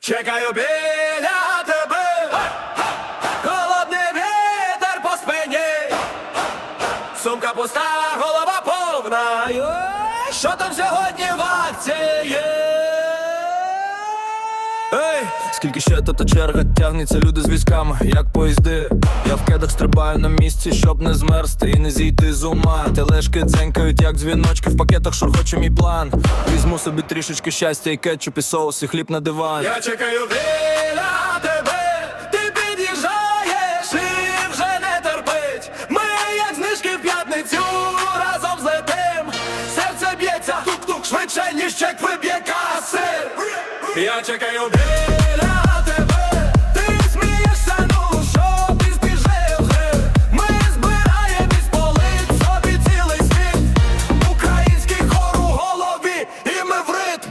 Чекаю біля тебе, холодний вітер по спині, сумка пуста, голова повна. Що там сьогодні в акції? Ей, скільки ще та черга тягнеться люди з військами, як поїзди. Я в кедах стрибаю на місці, щоб не змерзти і не зійти з ума. Тележки дзенькають, як дзвіночки в пакетах, шурхоче мій план. Візьму собі трішечки щастя і кетчуп, і соус, і хліб на диван. Я чекаю Я чекаю біля тебе, ти смієшся, ну що ти збіжив Ми збираємось полить собі цілий світ. Український хор у голові, і ми в ритм.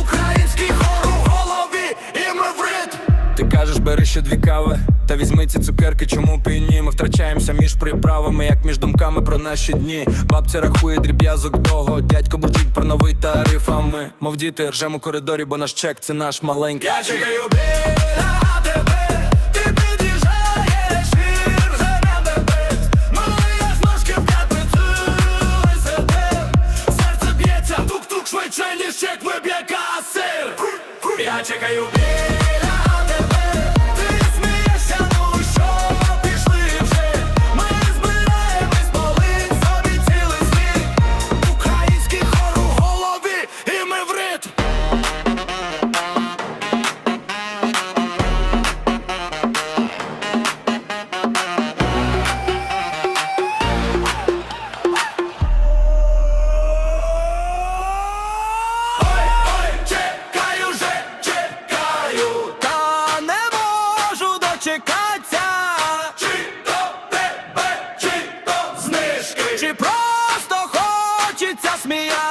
Український хор у голові, і ми в ритм. Ти кажеш, бери ще дві кави Та візьми ці цукерки, чому п'яні Ми втрачаємося між приправами, як між думками про наші дні. Бабця рахує дріб'язок того. Дядько бурчить про новий тариф, а ми Мов діти, ржемо коридорі, бо наш чек це наш маленький. Я чекаю біля швидше, ніж чек виб'є касир. Я чекаю біля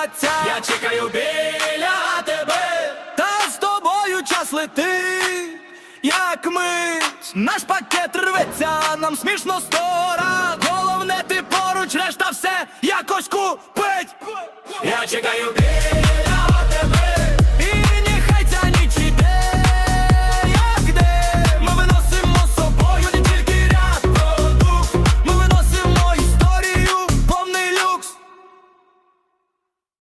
сміятися. Я чекаю біля тебе, та з тобою час летить, як мить. Наш пакет рветься, нам смішно стора. Головне, ти поруч, решта все якось купить. Я чекаю біля